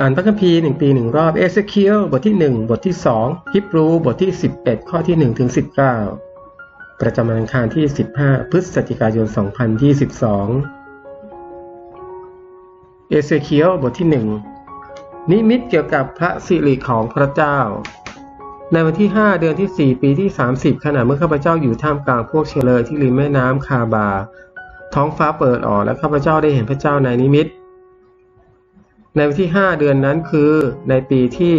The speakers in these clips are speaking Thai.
อ่านพระคัมภีร์หนึ่งปีหนึ่งรอบเอเซเคียลบทที่1บทที่2ฮิบรูบทที่11ข้อที่1ถึง19ประจำวันอังคารที่15พฤศจิกายน2022เอเซเคียลบทที่1นิมิตเกี่ยวกับพระสิริของพระเจ้า ในวันที่ 5 เดือนที่ 4 ปีที่ 30 ขณะเมื่อข้าพเจ้าอยู่ท่ามกลางพวกเชลยที่ริมแม่น้ำคาบา ท้องฟ้าเปิดออกและข้าพเจ้าได้เห็นพระเจ้าในนิมิต ในวันที่ 5 เดือนนั้นคือในปีที่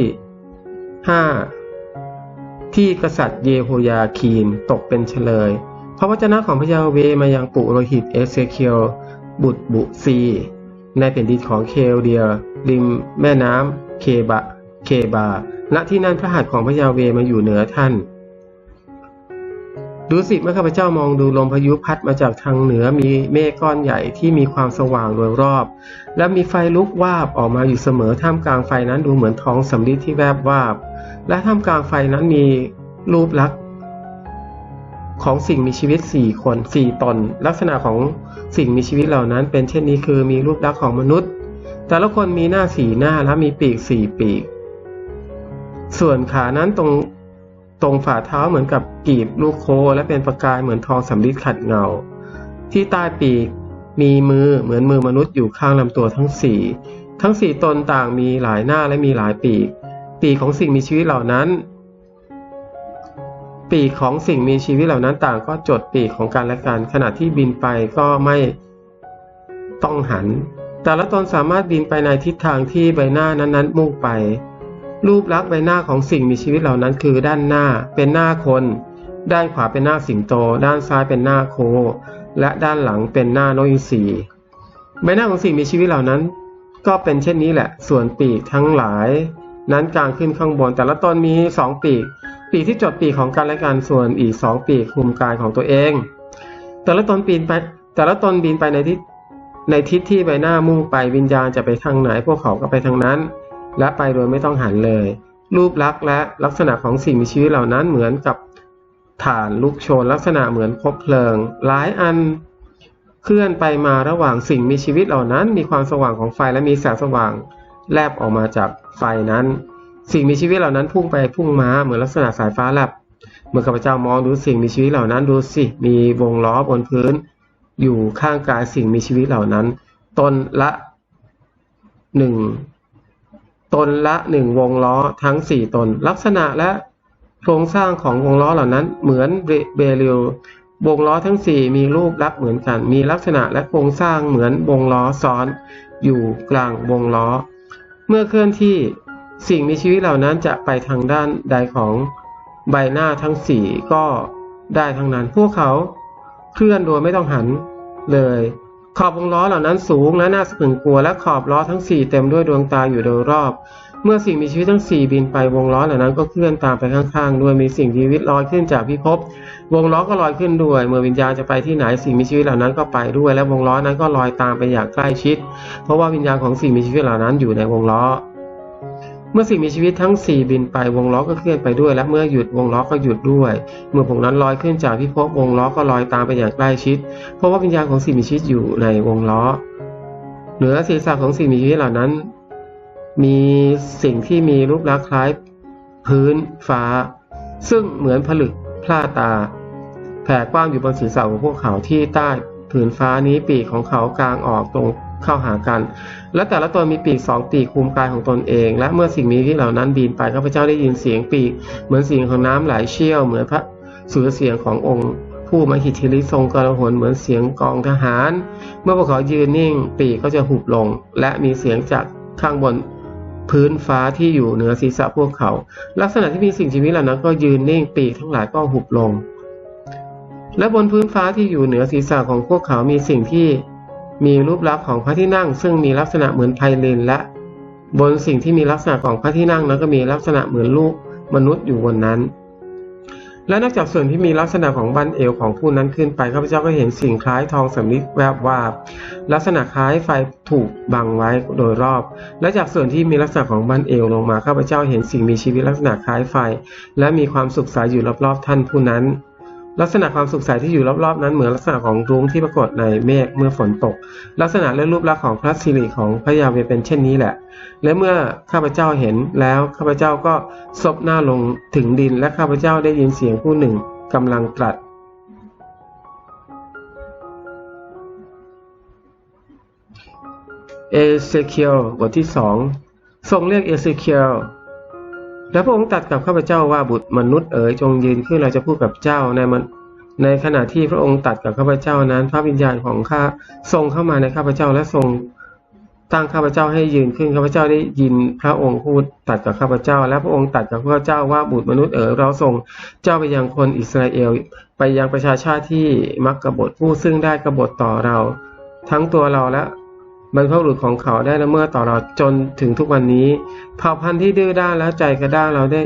5 ที่กษัตริย์เยโฮยาคีนตกเป็นเฉลย พระวจนะของพระยาเวมายังปุโรหิตเอเซเคียลบุตรบุซี ในแผ่นดินของเคลเดียริมแม่น้ำเคบะเคบา ณที่นั่นพระหัตถ์ของพระยาเวมาอยู่เหนือท่าน ดูสิเมื่อข้าพเจ้ามองดูลมพายุพัดมาจากทางเหนือมีเมฆก้อนใหญ่ที่มีความสว่างโดยรอบ และมีไฟลุกวาบออกมาอยู่เสมอท่ามกลางไฟนั้นดูเหมือนท้องสำริดที่แวบวาบ และท่ามกลางไฟนั้นมีรูปลักษณ์ของสิ่งมีชีวิตสี่คนสี่ตน ลักษณะของสิ่งมีชีวิตเหล่านั้น เป็นเช่นนี้คือมีรูปลักษณ์ของมนุษย์ แต่ละคนมีหน้าสี่หน้าและมีปีกสี่ปีก ส่วนขานั้นตรง ตรงฝ่าเท้าเหมือนกับกีบลูกโค และเป็นประกายเหมือนทองสำริดขัดเงา ที่ใต้ปีกมีมือเหมือนมือมนุษย์อยู่ข้างลำตัวทั้งสี่ทั้งสี่ตนต่างมีหลายหน้าและมีหลายปีก ปีกของสิ่งมีชีวิตเหล่านั้น ปีกของสิ่งมีชีวิตเหล่านั้นต่างก็จดปีกของการและกันขณะที่บินไปก็ไม่ต้องหัน แต่ละตนสามารถบินไปในทิศทางที่ใบหน้านั้นๆ มุ่งไป รูปลักษณ์ใบหน้าของสิ่งมีชีวิตเหล่านั้นคือ ด้านหน้าเป็นหน้าคน ด้านขวาเป็นหน้าสิงโต ด้านซ้ายเป็นหน้าโค และด้านหลังเป็นหน้านกอินทรีใบหน้าของสิ่งมีชีวิตเหล่านั้น ก็เป็นเช่นนี้แหละ ส่วนปีกทั้งหลาย นั้นกลางขึ้นข้างบนแต่ละตนมีสองปีก ปีกที่จดปีกของกันและกันส่วนอีกสองปีกคุมกายของตัวเอง แต่ละตนปีนไป แต่ละตนบินไปในทิศในทิศที่ใบหน้ามุ่งไปวิญญาณจะไปทางไหนพวกเขาก็ไปทางนั้น และไปโดยไม่ต้องหันเลย รูปลักษณ์และลักษณะของสิ่งมีชีวิตเหล่านั้นเหมือนกับฐานลุกโชนลักษณะเหมือนคบเพลิง หลายอันเคลื่อนไปมาระหว่างสิ่งมีชีวิตเหล่านั้น มีความสว่างของไฟและมีแสงสว่างแลบออกมาจากไฟนั้น สิ่งมีชีวิตเหล่านั้นพุ่งไปพุ่งมาเหมือนลักษณะสายฟ้าแลบเมื่อข้าพเจ้ามองดูสิ่งมีชีวิตเหล่านั้นดูสิมีวงล้อบนพื้น อยู่ข้างกายสิ่งมีชีวิตเหล่านั้น ตนละหนึ่ง ตนละหนึ่งวงล้อทั้งสี่ตน ลักษณะและโครงสร้างของวงล้อเหล่านั้นเหมือนเบลิลวงล้อทั้งสี่มีรูปลักษณ์เหมือนกัน มีลักษณะและโครงสร้างเหมือนวงล้อซ้อน อยู่กลางวงล้อ เมื่อเคลื่อนที่สิ่งมีชีวิตเหล่านั้นจะไปทางด้านใดของใบหน้าทั้งสี่ก็ได้ทั้งนั้น พวกเขาเคลื่อนโดยไม่ต้องหันเลย ขอบวงล้อเหล่านั้นสูงและน่าสะพรึงกลัวและขอบล้อทั้งสี่เต็มด้วยดวงตาอยู่โดยรอบ เมื่อสิ่งมีชีวิตทั้งสี่บินไปวงล้อเหล่านั้นก็เคลื่อนตามไปข้างๆด้วยมีสิ่งมีชีวิตลอยขึ้นจากพิภพวงล้อก็ลอยขึ้นด้วย เมื่อวิญญาณจะไปที่ไหนสิ่งมีชีวิตเหล่านั้นก็ไปด้วย และวงล้อนั้นก็ลอยตามไปอย่างใกล้ชิด เพราะว่าวิญญาณของสิ่งมีชีวิตเหล่านั้นอยู่ในวงล้อ เมื่อสิ่งมีชีวิตทั้ง 4 บินไปวงล้อก็เคลื่อนไปด้วย และเมื่อหยุดวงล้อก็หยุดด้วย เมื่อผงนั้นลอยขึ้นจากพิภพวงล้อก็ลอยตามไปอย่างใกล้ชิด เพราะว่าวิญญาณของสิ่งมีชีวิตอยู่ในวงล้อ เหนือศีรษะของสิ่งมีชีวิตเหล่านั้น มีสิ่งที่มีรูปลักษณ์คล้าย พื้นฟ้า ซึ่งเหมือนผลึกพลาตาแผ่กว้างอยู่บนศีรษะของพวกเขาที่ใต้ผืนฟ้านี้ปีกของเขากลางออกตรง เข้าหากัน และแต่ละตัวมีปีกสองปีกคุมกายของตนเอง และเมื่อสิ่งมีที่เหล่านั้นบินไปข้าพเจ้าได้ยินเสียงปีก เหมือนเสียงของน้ำไหลเชี่ยว เหมือนพระสุรเสียงขององค์ผู้มหิทธิฤทธิ์ทรงกระหนเหมือนเสียงกองทหาร เมื่อพวกเขายืนนิ่ง ปีกก็จะหุบลง และมีเสียงจากข้างบนพื้นฟ้าที่อยู่เหนือศีรษะพวกเขา ลักษณะที่มีสิ่งชีวิตเหล่านั้นก็ยืนนิ่งปีกทั้งหลายก็หุบลง และบนพื้นฟ้าที่อยู่เหนือศีรษะของพวกเขามีสิ่งที่ มีรูปลักษณ์ของพระที่นั่ง ซึ่งมีลักษณะเหมือนไพลินและ บนสิ่งที่มีลักษณะของพระที่นั่งนั้นก็มีลักษณะเหมือนลูกมนุษย์อยู่บนนั้น และนอกจากส่วนที่มีลักษณะของบันเอวของผู้นั้นขึ้นไปข้าพเจ้าก็เห็นสิ่งคล้ายทองสำริดแวบวาบลักษณะคล้ายไฟถูกบังไว้โดยรอบ และจากส่วนที่มีลักษณะของบันเอวลงมาข้าพเจ้าเห็นสิ่งมีชีวิตลักษณะคล้ายไฟ และมีความสุขใสยอยู่รอบๆท่านผู้นั้น ลักษณะความสุขใสที่อยู่รอบๆนั้นเหมือนลักษณะของรุ้งที่ปรากฏในเมฆเมื่อฝนตก ลักษณะและรูปลักษณ์ของพระสิริของพระยาเวเป็นเช่นนี้แหละ และเมื่อข้าพเจ้าเห็นแล้วข้าพเจ้าก็ซบหน้าลงถึงดินและข้าพเจ้าได้ยินเสียงผู้หนึ่งกำลังตรัสเอเซเคียลบทที่สองทรงเรียกเอเซเคียล และพระองค์ตรัสกับข้าพเจ้าว่าบุตรมนุษย์เอ๋ยจงยืนขึ้นเราจะพูดกับเจ้าในมันในขณะที่พระองค์ตรัสกับข้าพเจ้านั้น พระวิญญาณของข้าทรงเข้ามาในข้าพเจ้าและทรงตั้งข้าพเจ้าให้ยืนขึ้นข้าพเจ้าได้ยินพระองค์พูดตรัสกับข้าพเจ้า และพระองค์ตรัสกับข้าพเจ้าว่าบุตรมนุษย์เอ๋ยเราส่งเจ้าไปยังคนอิสราเอล ไปยังประชาชาติที่มักกบฏผู้ซึ่งได้กบฏต่อเรา ทั้งตัวเราและ บรรพบุรุษของเขาได้ละเมิดต่อเราจนถึงทุกวันนี้เผ่าพันธุ์ที่ดื้อด้านและใจกระด้างเราได้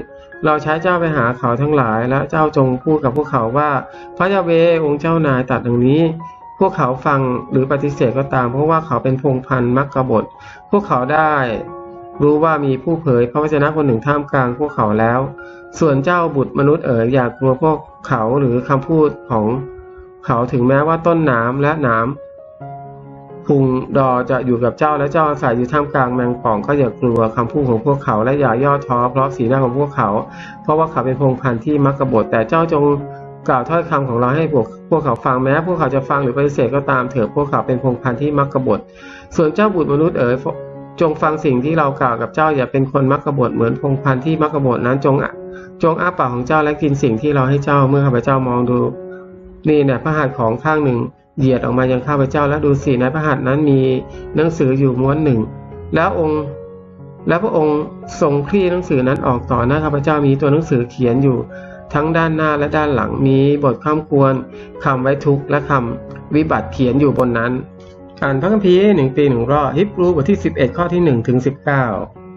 เราใช้เจ้าไปหาเขาทั้งหลาย และเจ้าจงพูดกับพวกเขาว่า พระยาเวองค์เจ้านายตัดดังนี้ พวกเขาฟังหรือปฏิเสธก็ตาม เพราะว่าเขาเป็นพงพันธุ์มักกบฏพวกเขาได้รู้ว่ามีผู้เผยพระวจนะคนหนึ่งท่ามกลางพวกเขาแล้ว ส่วนเจ้าบุตรมนุษย์เอ๋ยอย่ากลัวพวกเขาหรือคำพูดของเขาถึงแม้ว่าต้นน้ำและน้ำ พุงดอจะอยู่กับเจ้าและเจ้าอาศัยอยู่ท่ามกลางแมงป่องก็อย่ากลัวคำพูดของพวกเขาและอย่าย่อท้อเพราะสีหน้าของพวกเขา เพราะว่าเขาเป็นพงพันธุ์ที่มักกบฏแต่เจ้าจงกล่าวถ้อยคำของเราให้พวกพวกเขาฟังแม้พวกเขาจะฟังหรือปฏิเสธก็ตามเถิดพวกเขาเป็นพงพันธุ์ที่มักกบฏส่วนเจ้าบุตรมนุษย์เอ๋ยจงฟังสิ่งที่เรากล่าวกับเจ้าอย่าเป็นคนมักกบฏเหมือนพงพันธุ์ที่มักกบฏนั้นจงจงอ้าปากของเจ้าและกินสิ่งที่เราให้เจ้าเมื่อข้าพเจ้ามองดู นี่เนี่ยพระหัตถ์ของข้างหนึ่ง เหยียดออกมายังข้าพเจ้าและดูสิในพระหัตถ์นั้นมีหนังสืออยู่ม้วนหนึ่ง แล้วองค์ แล้วพระองค์ทรงคลี่หนังสือนั้นออกต่อหน้าข้าพเจ้ามีตัวหนังสือเขียนอยู่ ทั้งด้านหน้าและด้านหลังมีบทข้ามควรคำไว้ทุกและคำวิบัติเขียนอยู่บนนั้น อ่านพระคัมภีร์หนึ่งปีหนึ่งรอบฮิบรูบทที่ 11 ข้อที่1ถึง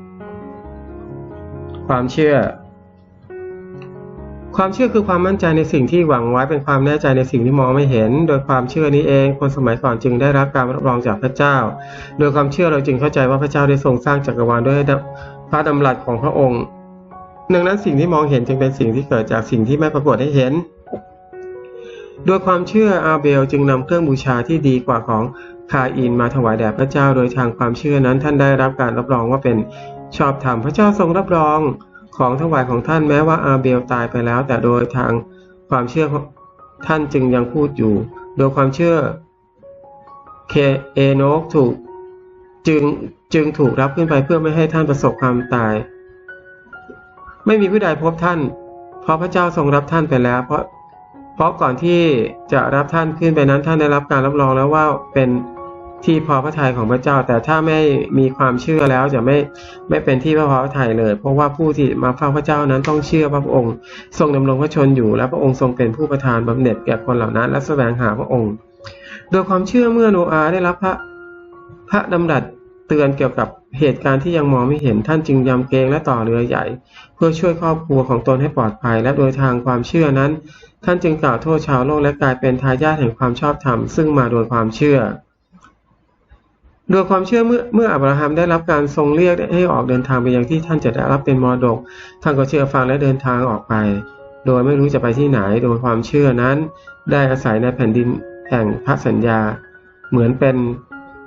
19 ความเชื่อ ความเชื่อคือความมั่นใจในสิ่งที่หวังไว้เป็นความแน่ใจในสิ่งที่มองไม่เห็น โดยความเชื่อนี้เองคนสมัยก่อนจึงได้รับการรับรองจากพระเจ้า โดยความเชื่อเราจึงเข้าใจว่าพระเจ้าได้ทรงสร้างจักรวาลด้วยพระดำรัสของพระองค์ดังนั้นสิ่งที่มองเห็นจึงเป็นสิ่งที่เกิดจากสิ่งที่ไม่ปรากฏให้เห็น โดยความเชื่ออาเบลจึงนำเครื่องบูชาที่ดีกว่าของคาอินมาถวายแด่พระเจ้า โดยทางความเชื่อนั้นท่านได้รับการรับรองว่าเป็นชอบธรรมพระเจ้าทรงรับรอง ของถวายของท่านแม้ว่าอาเบลตายไปแล้ว แต่โดยทางความเชื่อท่านจึงยังพูดอยู่ โดยความเชื่อเคเอโนกถูกจึงจึงถูกรับขึ้นไปเพื่อไม่ให้ท่านประสบความตาย ไม่มีผู้ใดพบท่าน เพราะพระเจ้าทรงรับท่านไปแล้ว เพราะเพราะก่อนที่จะรับท่านขึ้นไปนั้นท่านได้รับการรับรองแล้วว่าเป็น ที่พอพระทัยของพระเจ้า แต่ถ้าไม่มีความเชื่อแล้วจะไม่ไม่เป็นที่พระพอพระทัยเลย เพราะว่าผู้ที่มาเฝ้าพระเจ้านั้นต้องเชื่อพระองค์ ทรงดำรงพระชนอยู่ และพระองค์ทรงเป็นผู้ประทานบำเหน็จแก่คนเหล่านั้น และแสวงหาพระองค์ โดยความเชื่อเมื่อโนอาได้รับพระพระดำรัสเตือนเกี่ยวกับเหตุการณ์ที่ยังมองไม่เห็นท่านจึงยำเกรงและต่อเรือใหญ่ เพื่อช่วยครอบครัวของตนให้ปลอดภัย และโดยทางความเชื่อนั้น ท่านจึงกล่าวโทษชาวโลกและกลายเป็นทายาทแห่งความชอบธรรมซึ่งมาโดยความเชื่อ โดยความเชื่อเมื่อเมื่ออับราฮัมได้รับการทรงเรียกให้ออกเดินทางไปยังที่ท่านจะได้รับเป็นมรดก ท่านก็เชื่อฟังและเดินทางออกไป โดยไม่รู้จะไปที่ไหน โดยความเชื่อนั้น ได้อาศัยในแผ่นดินแห่งพระสัญญา เหมือนเป็น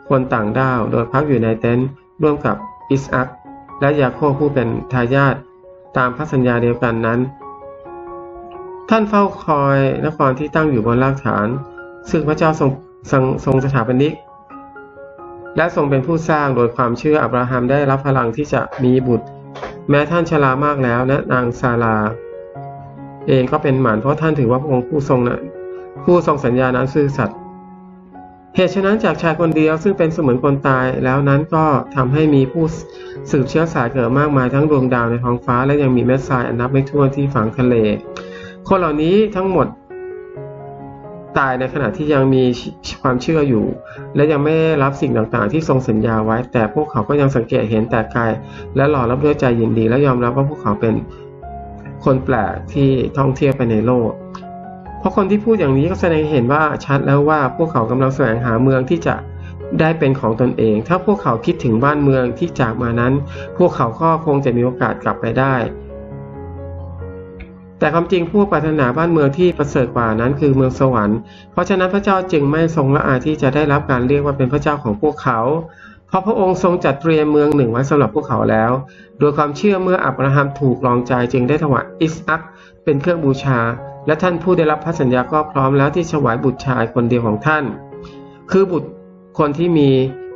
คนต่างด้าว โดยพักอยู่ในเต็นท์ร่วมกับอิสอักและยาโคผู้เป็นทายาทตามพระสัญญาเดียวกันนั้น ท่านเฝ้าคอยนครที่ตั้งอยู่บนรากฐาน ซึ่งพระเจ้าทรงทรงสถาปนิก และทรงเป็นผู้สร้างโดยความเชื่ออับราฮัมได้รับพลังที่จะมีบุตร แม้ท่านชรามากแล้วและนางซาลา เองก็เป็นหมันเพราะท่านถือว่าพระองค์ผู้ทรงนะผู้ทรงสัญญานั้นซื่อสัตย์เหตุฉะนั้นจากชายคนเดียวซึ่งเป็นเสมือนคนตายแล้วนั้นก็ทำให้มีผู้สืบเชื้อสายเกิดมากมายทั้งดวงดาวในท้องฟ้าและยังมีเม็ดทรายอันนับไม่ถ้วนที่ฝังทะเลคนเหล่านี้ทั้งหมด ตายในขณะที่ยังมีความเชื่ออยู่ และยังไม่รับสิ่งต่างๆ ที่ทรงสัญญาไว้ แต่พวกเขาก็ยังสังเกตเห็นแต่กาย และหล่อรับด้วยใจยินดี และยอมรับว่าพวกเขาเป็นคนแปลกที่ท่องเที่ยวไปในโลก เพราะคนที่พูดอย่างนี้ก็แสดงเห็นว่าชัดแล้วว่าพวกเขากำลังแสวงหาเมืองที่จะได้เป็นของตนเอง ถ้าพวกเขาคิดถึงบ้านเมืองที่จากมานั้น พวกเขาก็คงจะมีโอกาสกลับไปได้ แต่ความจริงผู้ปรารถนาบ้านเมืองที่ประเสริฐกว่านั้นคือเมืองสวรรค์ เพราะฉะนั้นพระเจ้าจึงไม่ทรงละอาที่จะได้รับการเรียกว่าเป็นพระเจ้าของพวกเขา เพราะพระองค์ทรงจัดเตรียมเมืองหนึ่งไว้สำหรับพวกเขาแล้ว โดยความเชื่อเมื่ออับราฮัมถูกลองใจจึงได้ถวายอิสอัคเป็นเครื่องบูชา และท่านผู้ได้รับพระสัญญาก็พร้อมแล้วที่จะถวายบุตรชายคนเดียวของท่าน คือบุตรคนที่มี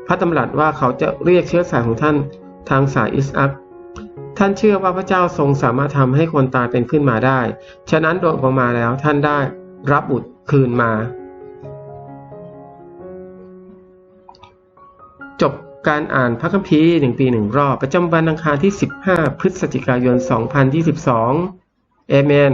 พระดำรัสว่าเขาจะเรียกเชื้อสายของท่านทางสายอิสอัค ท่านเชื่อว่าพระเจ้าทรงสามารถทำให้คนตายเป็นขึ้นมาได้ ฉะนั้นโดยออกมาแล้วท่านได้รับบุตรคืนมา จบการอ่านพระคัมภีร์หนึ่งปีหนึ่งรอบ ประจำวันอังคารที่ 15 พฤศจิกายน 2022 เอเมน